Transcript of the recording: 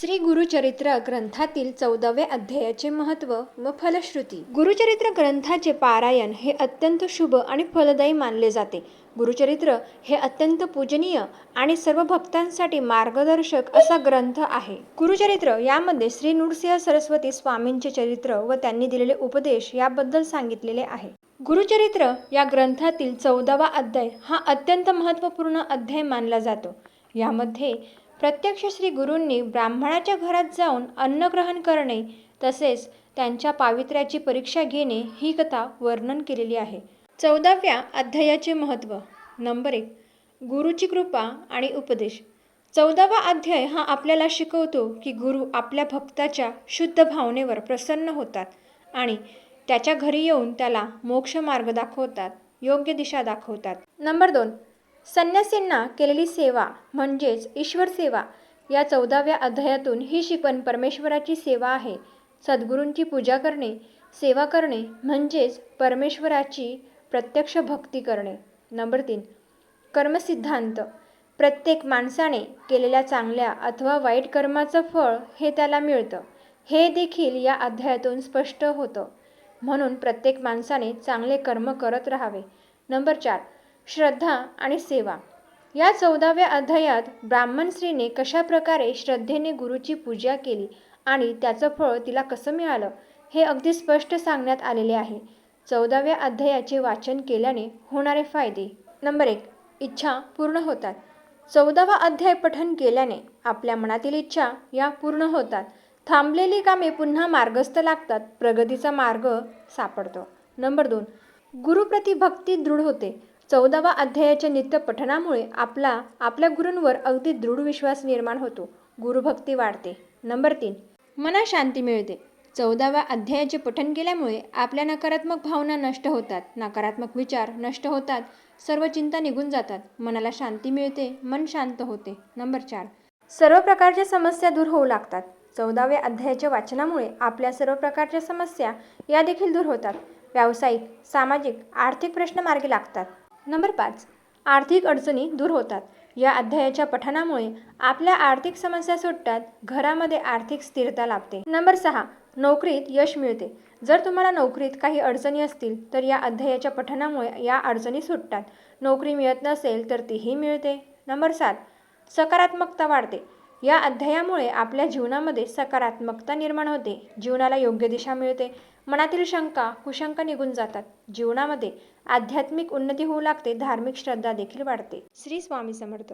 श्री गुरुचरित्र ग्रंथातील चौदाव्या अध्यायाचे महत्त्व व फलश्रुती. गुरुचरित्र ग्रंथाचे पारायण हे अत्यंत शुभ आणि फलदायी मानले जाते. गुरुचरित्र हे अत्यंत पूजनीय आणि सर्व भक्तांसाठी मार्गदर्शक असा ग्रंथ आहे. गुरुचरित्र यामध्ये श्री नृसिंह सरस्वती स्वामींचे चरित्र व त्यांनी दिलेले उपदेश याबद्दल सांगितलेले आहे. गुरुचरित्र या ग्रंथातील चौदावा अध्याय हा अत्यंत महत्त्वपूर्ण अध्याय मानला जातो. यामध्ये प्रत्यक्ष श्री गुरूंनी ब्राह्मणाच्या घरात जाऊन अन्नग्रहण करणे तसेच त्यांच्या पावित्र्याची परीक्षा घेणे ही कथा वर्णन केलेली आहे. चौदाव्या अध्यायाचे महत्त्व. नंबर एक. गुरुची कृपा आणि उपदेश. चौदावा अध्याय हा आपल्याला शिकवतो की गुरु आपल्या भक्ताच्या शुद्ध भावनेवर प्रसन्न होतात आणि त्याच्या घरी येऊन त्याला मोक्ष मार्ग दाखवतात योग्य दिशा दाखवतात. नंबर दोन. संन्यासींना केलेली सेवा म्हणजेच ईश्वर सेवा या चौदाव्या अध्यायातून ही शिकवण परमेश्वराची सेवा आहे. सद्गुरूंची पूजा करणे सेवा करणे म्हणजेच परमेश्वराची प्रत्यक्ष भक्ती करणे. नंबर तीन कर्मसिद्धांत. प्रत्येक माणसाने केलेल्या चांगल्या अथवा वाईट कर्माचं फळ हे त्याला मिळतं. हे देखील या अध्यायातून स्पष्ट होतं. म्हणून प्रत्येक माणसाने चांगले कर्म करत राहावे. नंबर चार श्रद्धा आणि सेवा. या चौदाव्या अध्यायात ब्राह्मण स्त्रीने कशाप्रकारे श्रद्धेने गुरुची पूजा केली आणि त्याचं फळ तिला कसं मिळालं हे अगदी स्पष्ट सांगण्यात आलेले आहे. चौदाव्या अध्यायाचे वाचन केल्याने होणारे फायदे. नंबर एक इच्छा पूर्ण होतात. चौदावा अध्याय पठन केल्याने आपल्या मनातील इच्छा या पूर्ण होतात. थांबलेली कामे पुन्हा मार्गस्थ लागतात प्रगतीचा मार्ग सापडतो. नंबर दोन गुरुप्रतिभक्ती दृढ होते. चौदावा अध्यायाच्या नित्य पठनामुळे आपला आपल्या गुरूंवर अगदी दृढ विश्वास निर्माण होतो. गुरुभक्ती वाढते. नंबर तीन. मना शांती मिळते. चौदाव्या अध्यायाचे पठन केल्यामुळे आपल्या नकारात्मक भावना नष्ट होतात. नकारात्मक विचार नष्ट होतात. सर्व चिंता निघून जातात. मनाला शांती मिळते. मन शांत होते. नंबर चार. सर्व प्रकारच्या समस्या दूर होऊ लागतात. चौदाव्या अध्यायाच्या वाचनामुळे आपल्या सर्व प्रकारच्या समस्या या देखील दूर होतात. व्यावसायिक सामाजिक आर्थिक प्रश्न मार्गी लागतात. नंबर पाच. आर्थिक अडचणी दूर होतात. या अध्यायाच्या पठनामुळे आपल्या आर्थिक समस्या सुटतात घरामध्ये आर्थिक स्थिरता लाभते. नंबर सहा. नोकरीत यश मिळते. जर तुम्हाला नोकरीत काही अडचणी असतील तर या अध्यायाच्या पठनामुळे या अडचणी सुटतात. नोकरी मिळत नसेल तर तीही मिळते. नंबर सात. सकारात्मकता वाढते. या अध्यायामुळे आपल्या जीवनामध्ये सकारात्मकता निर्माण होते. जीवनाला योग्य दिशा मिळते. मनातील शंका कुशंका निघून जातात. जीवनामध्ये आध्यात्मिक उन्नती होऊ लागते. धार्मिक श्रद्धा देखील वाढते. श्री स्वामी समर्थ.